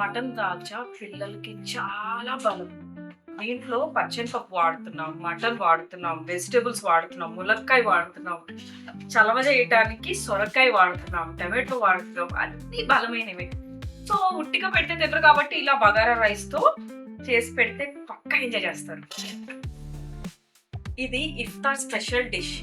Mutton dalcha పిల్లలకి చాలా బలం. దీంట్లో పచ్చని పప్పు వాడుతున్నాం మటన్ వాడుతున్నాం వెజిటేబుల్స్ వాడుతున్నాం ములక్కాయ వాడుతున్నాం చలవ చేయటానికి సొరకాయ వాడుతున్నాం టమాటో వాడుతున్నాం అన్ని బలమైనవి. సో ఉట్టిగా పెడితే తినరు కాబట్టి ఇలా బగారా రైస్తో చేసి పెడితే పక్కా ఎంజాయ్ చేస్తారు. ఇది ఇఫ్తార్ స్పెషల్ డిష్.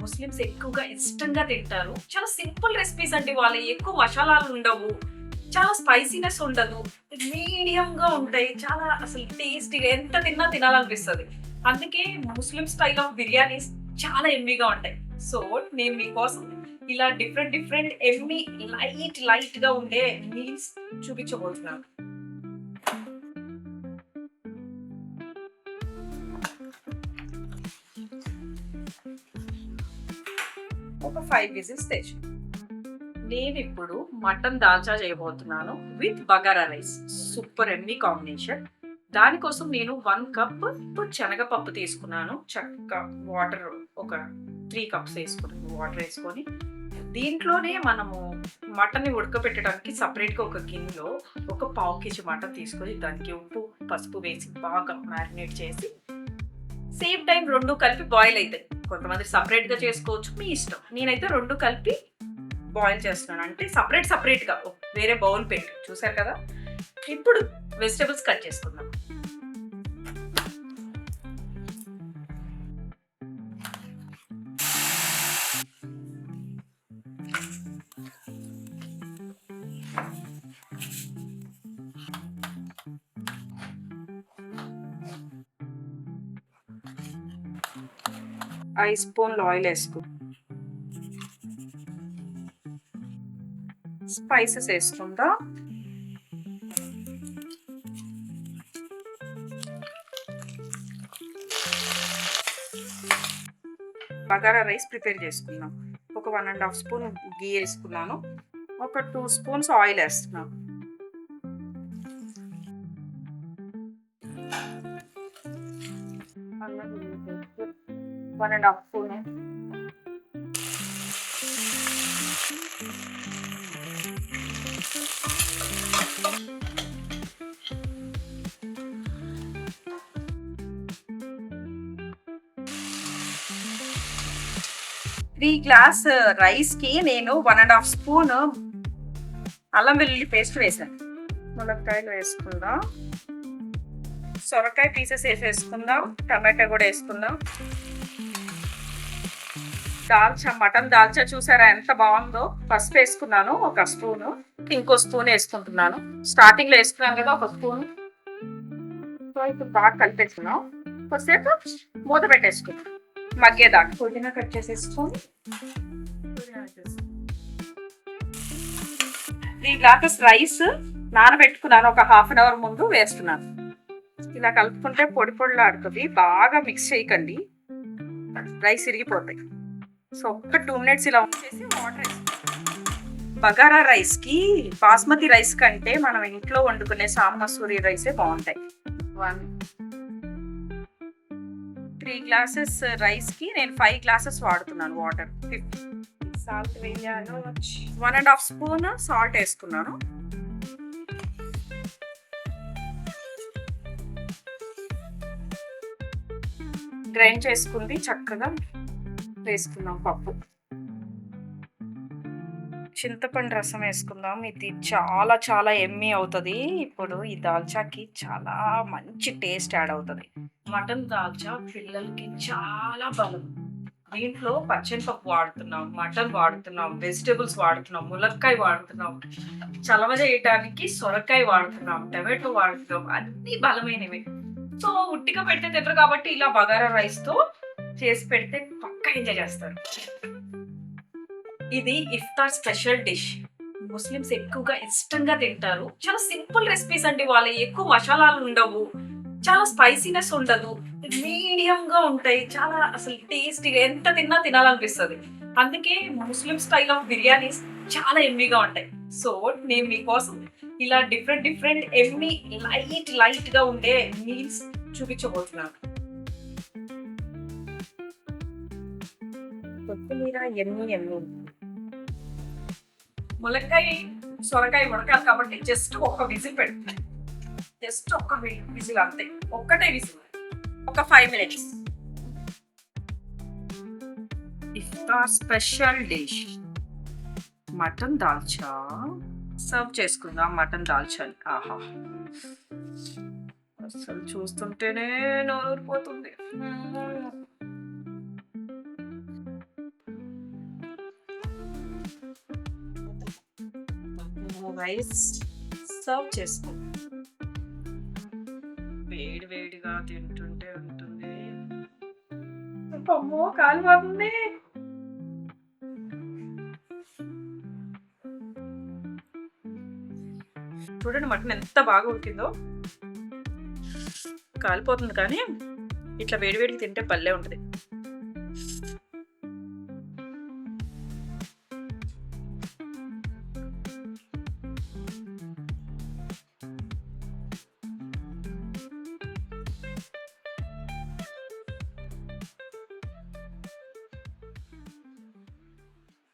ముస్లిమ్స్ ఎక్కువగా ఇష్టంగా తింటారు. చాలా సింపుల్ రెసిపీస్ అండి. వాళ్ళ ఎక్కువ మసాలాలు ఉండవు. చాలా స్పైసీనెస్ ఉండదు. మీడియం గా ఉంటాయి. చాలా అసలు టేస్టీగా ఎంత తిన్నా తినాలనిపిస్తుంది. అందుకే ముస్లిం స్టైల్ ఆఫ్ బిర్యానీస్ చాలా ఎమ్మీగా ఉంటాయి. సో నేను మీకోసం ఇలా డిఫరెంట్ డిఫరెంట్ ఎమ్మి లైట్ లైట్గా ఉండే మీల్స్ చూపించబోతున్నాను. ఒక ఫైవ్ విజిల్స్ తెచ్చు నేను ఇప్పుడు మటన్ దాల్చా చేయబోతున్నాను విత్ బగారా రైస్. సూపర్ ఎమ్మి కాంబినేషన్. దానికోసం నేను వన్ కప్ శనగపప్పు తీసుకున్నాను. చక్కగా వాటర్ ఒక త్రీ కప్స్ వేసుకున్నాను వాటర్ వేసుకొని. దీంట్లోనే మనము మటన్ని ఉడకబెట్టడానికి సపరేట్గా ఒక గిన్నెలో ఒక పావు కేజీ మటన్ తీసుకొని దానికి ఉప్పు పసుపు వేసి బాగా మ్యారినేట్ చేసి సేమ్ టైం రెండు కలిపి బాయిల్ అవుతాయి. కొంతమంది సపరేట్గా చేసుకోవచ్చు. మీ ఇష్టం. నేనైతే రెండు కలిపి బాయిల్ చేస్తున్నాను. అంటే సపరేట్ సపరేట్గా వేరే బౌల్ పెట్టి. చూసారు కదా? ఇప్పుడు వెజిటబుల్స్ కట్ చేసుకుందాం. ఐదు స్పూన్లు ఆయిల్ వేసుకో. స్పైసెస్ వేసుకుందా బగారా రైస్ ప్రిపేర్ చేసుకుందాం ఒక one and half spoon ghee వేసుకున్నాను. ఒక టూ స్పూన్స్ ఆయిల్ వేస్తున్నాను one and half spoon. Three glass రైస్కి నేను వన్ అండ్ హాఫ్ స్పూన్ అల్లం వెల్లుల్లి పేస్ట్ వేసాను ములక్కాయలు వేసుకుందాం. సొరకాయ పీసెస్ వేసేసుకుందాం. టమాటా కూడా వేసుకుందాం. దాల్చా మటన్ దాల్చా చూసారా ఎంత బాగుందో? పసుపు వేసుకున్నాను ఒక స్పూను. ఇంకో స్పూన్ వేసుకుంటున్నాను. స్టార్టింగ్లో వేసుకున్నాను కదా ఒక స్పూన్. సో ఇప్పుడు బాగా కలిపేసుకున్నాం. కొద్దిసేపు మూత పెట్టేసుకున్నాం. మగ్గేదాకా. పుదీనా కట్ చేసేసుకొని త్రీ గ్లాసెస్ రైస్ నానబెట్టుకున్నాను ఒక హాఫ్ అన్ అవర్ ముందు వేస్తున్నాను. ఇలా కలుపుకుంటే పొడి పొడిలాడుతుంది బాగా మిక్స్ చేయకండి. రైస్ ఇరిగిపోతాయి. సో ఒక్క టూ మినిట్స్ ఇలా ఉంచేసి వాటర్ బగారా రైస్కి బాస్మతి రైస్ కంటే మనం ఇంట్లో వండుకునే సామ్ మసూరి రైసే బాగుంటాయి. వన్ త్రీ గ్లాసెస్ రైస్కి నేను ఫైవ్ గ్లాసెస్ వాడుతున్నాను water salt వేయాను one and half spoon salt వేసుకున్నాను. గ్రైండ్ చేసుకుంది చక్కగా. వేసుకుందాం పప్పు. చింతపండు రసం వేసుకుందాం. ఇది చాలా చాలా ఎమ్మి అవుతుంది. ఇప్పుడు ఈ దాల్చాకి చాలా మంచి టేస్ట్ యాడ్ అవుతుంది. మటన్ దాల్చా పిల్లలకి చాలా బలం. దీంట్లో పచ్చని పప్పు వాడుతున్నాం మటన్ వాడుతున్నాం వెజిటేబుల్స్ వాడుతున్నాం ములక్కాయ వాడుతున్నాం చలవ చేయటానికి సొరకాయ వాడుతున్నాం టమాటో వాడుతున్నాం అన్ని బలమైనవి. సో ఉట్టిగా పెడితే తింటారు కాబట్టి ఇలా బగారా రైస్తో చేసి పెడితే పక్కా ఎంజాయ్ చేస్తారు. ఇది ఇఫ్తార్ స్పెషల్ డిష్. ముస్లిమ్స్ ఎక్కువగా ఇష్టంగా తింటారు. చాలా సింపుల్ రెసిపీస్ అండి వాళ్ళ. ఎక్కువ మసాలాలు ఉండవు. చాలా స్పైసీనెస్ ఉండదు. మీడియంగా ఉంటాయి. చాలా అసలు టేస్టీగా ఎంత తిన్నా తినాలనిపిస్తుంది. అందుకే ముస్లిం స్టైల్ ఆఫ్ బిర్యానీస్ చాలా ఎమ్మీగా ఉంటాయి. సో నేను మీకోసం ఇలా డిఫరెంట్ డిఫరెంట్ ఎమ్మి లైట్ లైట్గా ఉండే మీల్స్ చూపించబోతున్నాను. కొత్తిమీర ఎన్ని ఎన్ని? ములక్కాయ సొరకాయ ఉడకాలి కాబట్టి జస్ట్ ఒక్క విజిల్ పెట్టు జస్ట్ ఒక్క విజిల్ అంతే. ఒక్కటే విజిల్. ఒక ఫైవ్ మినిట్స్ ఇఫ్తార్ special dish. Mutton dalcha serve చేసుకుందాం మటన్ దాల్చాని ఆహా. అసలు చూస్తుంటేనే నోరూరిపోతుంది. రైస్ సర్వ్ చేసుకో వేడి వేడిగా తింటుంటే ఉంటుంది. అమ్మో కాలిపోతుంది చూడండి మటన్ ఎంత బాగా ఉడికిందో. కాలిపోతుంది కానీ ఇట్లా వేడివేడికి తింటే పల్లె ఉంటుంది.